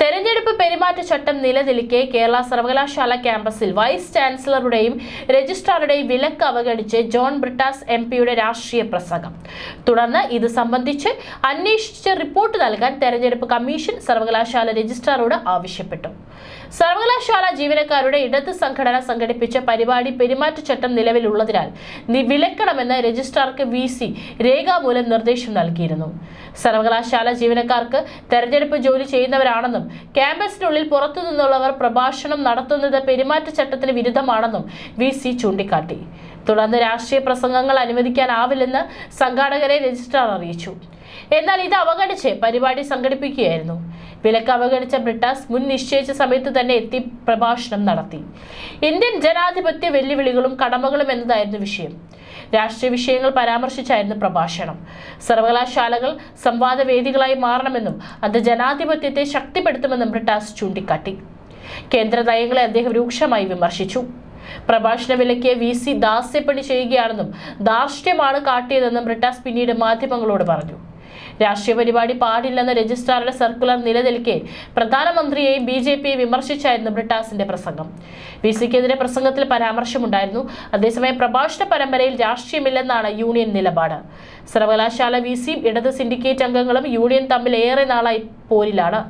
തെരഞ്ഞെടുപ്പ് പെരുമാറ്റച്ചട്ടം നിലനിൽക്കെ കേരള സർവകലാശാല ക്യാമ്പസിൽ വൈസ് ചാൻസലറുടെയും രജിസ്ട്രാറുടെയും വിലക്ക് അവഗണിച്ച് ജോൺ ബ്രിട്ടാസ് എം പിയുടെ രാഷ്ട്രീയ പ്രസംഗം. തുടർന്ന് ഇത് സംബന്ധിച്ച് അന്വേഷിച്ച് റിപ്പോർട്ട് നൽകാൻ തെരഞ്ഞെടുപ്പ് കമ്മീഷൻ സർവകലാശാല രജിസ്ട്രാറോട് ആവശ്യപ്പെട്ടു. സർവകലാശാല ജീവനക്കാരുടെ ഇടത് സംഘടന സംഘടിപ്പിച്ച പരിപാടി പെരുമാറ്റച്ചട്ടം നിലവിലുള്ളതിനാൽ വിലക്കണമെന്ന് രജിസ്ട്രാർക്ക് വി സി രേഖാമൂലം നിർദ്ദേശം നൽകിയിരുന്നു. സർവകലാശാല ജീവനക്കാർക്ക് തെരഞ്ഞെടുപ്പ് ജോലി ചെയ്യുന്നവരാണെന്നും ക്യാമ്പസിനുള്ളിൽ പുറത്തു നിന്നുള്ളവർ പ്രഭാഷണം നടത്തുന്നത് പെരുമാറ്റച്ചട്ടത്തിന് വിരുദ്ധമാണെന്നും വി സി ചൂണ്ടിക്കാട്ടി. തുടർന്ന് രാഷ്ട്രീയ പ്രസംഗങ്ങൾ അനുവദിക്കാനാവില്ലെന്ന് സംഘാടകരെ രജിസ്ട്രാർ അറിയിച്ചു. എന്നാൽ ഇത് അവഗണിച്ച് പരിപാടി സംഘടിപ്പിക്കുകയായിരുന്നു. വിലക്ക് അവഗണിച്ച ബ്രിട്ടാസ് മുൻ നിശ്ചയിച്ച സമയത്ത് തന്നെ എത്തി പ്രഭാഷണം നടത്തി. ഇന്ത്യൻ ജനാധിപത്യ വെല്ലുവിളികളും കടമകളും എന്നതായിരുന്നു വിഷയം. രാഷ്ട്രീയ വിഷയങ്ങൾ പരാമർശിച്ചായിരുന്നു പ്രഭാഷണം. സർവകലാശാലകൾ സംവാദവേദികളായി മാറണമെന്നും അത് ജനാധിപത്യത്തെ ശക്തിപ്പെടുത്തുമെന്നും ബ്രിട്ടാസ് ചൂണ്ടിക്കാട്ടി. കേന്ദ്ര നയങ്ങളെ അദ്ദേഹം രൂക്ഷമായി വിമർശിച്ചു. പ്രഭാഷണ വിലക്കിയ വി. സി. ദാസ്യപ്പണി ചെയ്യുകയാണെന്നും ധാർഷ്ട്യമാണ് കാട്ടിയതെന്നും ബ്രിട്ടാസ് പിന്നീട് മാധ്യമങ്ങളോട് പറഞ്ഞു. രാഷ്ട്രീയ പരിപാടി പാടില്ലെന്ന രജിസ്ട്രാറുടെ സർക്കുലർ നിലനിൽക്കെ പ്രധാനമന്ത്രിയെയും ബി ജെ പിയെ വിമർശിച്ചായിരുന്നു ബ്രിട്ടാസിന്റെ പ്രസംഗം. വി സിക്കെതിരെ പ്രസംഗത്തിൽ പരാമർശമുണ്ടായിരുന്നു. അതേസമയം പ്രഭാഷണ പരമ്പരയിൽ രാഷ്ട്രീയമില്ലെന്നാണ് യൂണിയൻ നിലപാട്. സർവകലാശാല വി സിയും ഇടത് സിൻഡിക്കേറ്റ് അംഗങ്ങളും യൂണിയൻ തമ്മിൽ ഏറെ നാളായി പോരിലാണ്.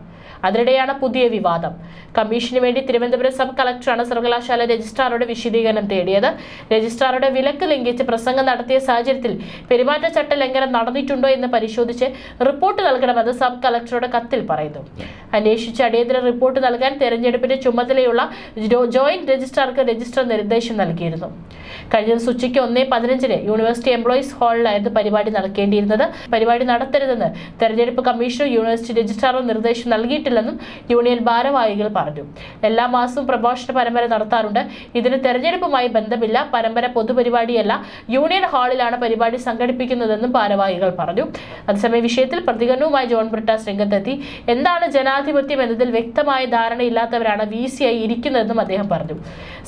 അതിനിടെയാണ് പുതിയ വിവാദം. കമ്മീഷന് വേണ്ടി തിരുവനന്തപുരം സബ് കളക്ടറാണ് സർവകലാശാല രജിസ്ട്രാറുടെ വിശദീകരണം തേടിയത്. രജിസ്ട്രാറുടെ വിലക്ക് ലംഘിച്ച് പ്രസംഗം നടത്തിയ സാഹചര്യത്തിൽ പെരുമാറ്റച്ചട്ട ലംഘനം നടന്നിട്ടുണ്ടോ എന്ന് പരിശോധിച്ച് റിപ്പോർട്ട് നൽകണമെന്ന് സബ് കളക്ടറുടെ കത്തിൽ പറയുന്നു. അന്വേഷിച്ച് അടിയന്തര റിപ്പോർട്ട് നൽകാൻ തെരഞ്ഞെടുപ്പിന്റെ ചുമതലയുള്ള ജോയിന്റ് രജിസ്ട്രാർക്ക് രജിസ്റ്റർ നിർദ്ദേശം നൽകിയിരുന്നു. കഴിഞ്ഞ ദിവസം ഉച്ചയ്ക്ക് ഒന്നേ പതിനഞ്ചിന് യൂണിവേഴ്സിറ്റി എംപ്ലോയീസ് ഹാളിലായിരുന്നു പരിപാടി നടക്കേണ്ടിയിരുന്നത്. പരിപാടി നടത്തരുതെന്ന് തെരഞ്ഞെടുപ്പ് കമ്മീഷനും യൂണിവേഴ്സിറ്റി രജിസ്ട്രാറും നിർദ്ദേശം നൽകിയിട്ടില്ലെന്നും യൂണിയൻ ഭാരവാഹികൾ പറഞ്ഞു. എല്ലാ മാസവും പ്രഭാഷണ പരമ്പര നടത്താറുണ്ട്. ഇതിന് തെരഞ്ഞെടുപ്പുമായി ബന്ധമില്ല. പരമ്പര പൊതുപരിപാടിയല്ല. യൂണിയൻ ഹാളിലാണ് പരിപാടി സംഘടിപ്പിക്കുന്നതെന്നും ഭാരവാഹികൾ പറഞ്ഞു. അതേസമയം വിഷയത്തിൽ പ്രതികരണവുമായി ജോൺ ബ്രിട്ടാസ് രംഗത്തെത്തി. എന്താണ് ജനാധിപത്യം എന്നതിൽ വ്യക്തമായ ധാരണയില്ലാത്തവരാണ് വി സി ആയി ഇരിക്കുന്നതെന്നും അദ്ദേഹം പറഞ്ഞു.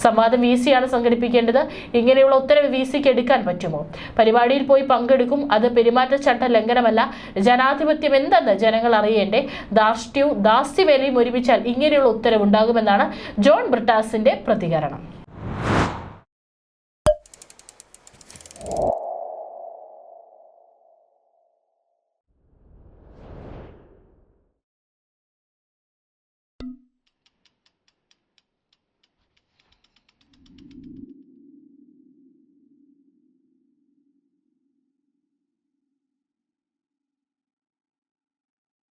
സംവാദം വി സിയാണ് സംഘടിപ്പിക്കേണ്ടത്. ഇങ്ങനെയുള്ള ഉത്തരവ് വി സിക്ക് എടുക്കാൻ പറ്റുമോ? പരിപാടിയിൽ പോയി പങ്കെടുക്കും. അത് പെരുമാറ്റച്ചട്ട ലംഘനമല്ല. ജനാധിപത്യം എന്തെന്ന് ജനങ്ങൾ അറിയേണ്ടേ? ദാർഷ്ട്യവും ദാസ്യവേലയും ഒരുമിച്ചാൽ ഇങ്ങനെയുള്ള ഉത്തരവുണ്ടാകുമെന്നാണ് ജോൺ ബ്രിട്ടാസിന്റെ പ്രതികരണം.